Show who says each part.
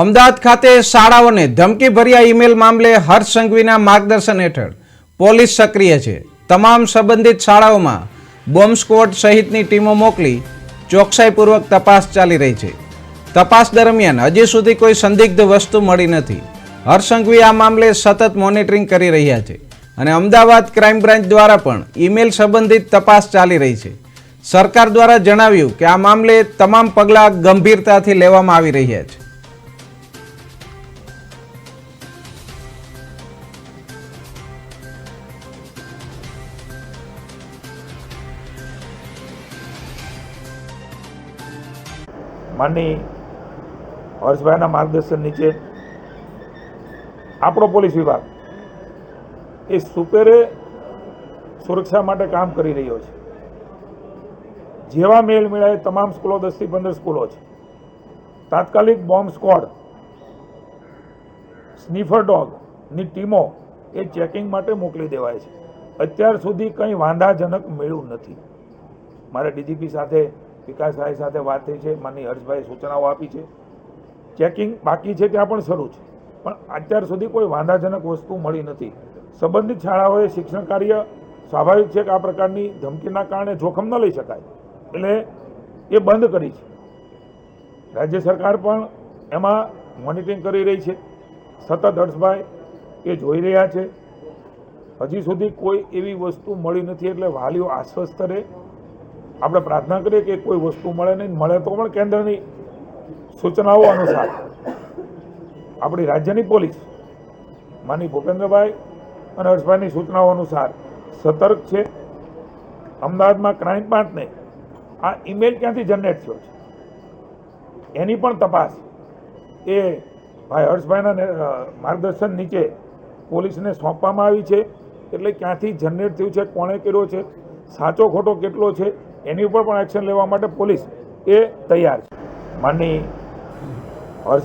Speaker 1: અમદાવાદ ખાતે શાળાઓને ધમકીભર્યા ઈમેલ મામલે હર્ષ સંઘવીના માર્ગદર્શન હેઠળ પોલીસ સક્રિય છે. તમામ સંબંધિત શાળાઓમાં બોમ્બ સ્ક્વોડ સહિતની ટીમો મોકલી ચોકસાઈપૂર્વક તપાસ ચાલી રહી છે. તપાસ દરમિયાન હજી સુધી કોઈ સંદિગ્ધ વસ્તુ મળી નથી. હર્ષ સંઘવી આ મામલે સતત મોનિટરિંગ કરી રહ્યા છે અને અમદાવાદ ક્રાઇમ બ્રાન્ચ દ્વારા પણ ઈમેલ સંબંધિત તપાસ ચાલી રહી છે. સરકાર દ્વારા જણાવ્યું કે આ મામલે તમામ પગલાં ગંભીરતાથી લેવામાં આવી રહ્યા છે.
Speaker 2: માનની હર્ષભાઈના માર્ગદર્શન નીચે આપણો પોલીસ વિભાગ એ સુપેરે સુરક્ષા માટે કામ કરી રહ્યો છે. જેવા મેલ મેળાએ તમામ સ્કૂલો દસથી પંદર સ્કૂલો છે. તાત્કાલિક બોમ્બ સ્કોડ, સ્નીફર ડોગની ટીમો એ ચેકિંગ માટે મોકલી દેવાય છે. અત્યાર સુધી કંઈ વાંધાજનક મળ્યું નથી. મારે ડીજીપી સાથે વિકાસભાઈ સાથે વાત થઈ છે, માનની હર્ષભાઈ સૂચનાઓ આપી છે. ચેકિંગ બાકી છે ત્યાં પણ શરૂ છે. પણ અત્યાર સુધી કોઈ વાંધાજનક વસ્તુ મળી નથી. સંબંધિત શાળાઓએ શિક્ષણ કાર્ય સ્વાભાવિક છે કે આ પ્રકારની ધમકીના કારણે જોખમ ન લઈ શકાય. એટલે એ બંધ કરી છે. રાજ્ય સરકાર પણ એમાં મોનિટરિંગ કરી રહી છે. સતત હર્ષભાઈ એ જોઈ રહ્યા છે. હજી સુધી કોઈ એવી વસ્તુ મળી નથી એટલે વાલીઓ આશ્વસ્ત રહે. આપણે પ્રાર્થના કરીએ કે કોઈ વસ્તુ મળે નહીં, મળે તો પણ કેન્દ્રની સૂચનાઓ અનુસાર. આપણી રાજ્યની પોલીસ માની ભૂપેન્દ્રભાઈ અને હર્ષભાઈની સૂચનાઓ અનુસાર સતર્ક છે. અમદાવાદમાં ક્રાઇમ બ્રાન્ચને આ ઈમેલ ક્યાંથી જનરેટ થયો છે? એની પણ તપાસ એ ભાઈ હર્ષભાઈના માર્ગદર્શન નીચે પોલીસને સોંપવામાં આવી છે. એટલે ક્યાંથી જનરેટ થયું છે, કોણે કર્યો છે, સાચો ખોટો કેટલો છે એની ઉપર પણ એક્શન લેવા માટે પોલીસ એ તૈયાર છે. માનની